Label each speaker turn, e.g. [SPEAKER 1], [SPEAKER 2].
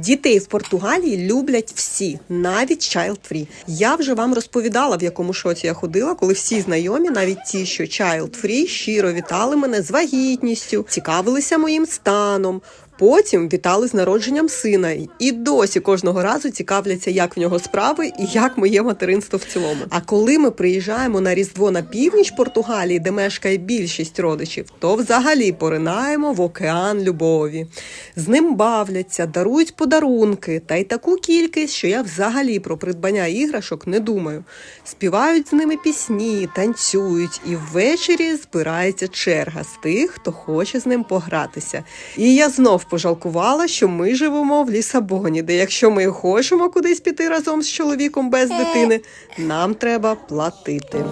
[SPEAKER 1] Дітей в Португалії люблять всі, навіть child free. Я вже вам розповідала, в якому шоці я ходила, коли всі знайомі, навіть ті, що child free, щиро вітали мене з вагітністю, цікавилися моїм станом. Потім вітали з народженням сина, і досі кожного разу цікавляться, як в нього справи і як моє материнство в цілому. А коли ми приїжджаємо на Різдво на північ Португалії, де мешкає більшість родичів, то взагалі поринаємо в океан любові. З ним бавляться, дарують подарунки та й таку кількість, що я взагалі про придбання іграшок не думаю. Співають з ними пісні, танцюють, і ввечері збирається черга з тих, хто хоче з ним погратися. І я знов пожалкувала, що ми живемо в Лісабоні, де якщо ми хочемо кудись піти разом з чоловіком без дитини, нам треба платити.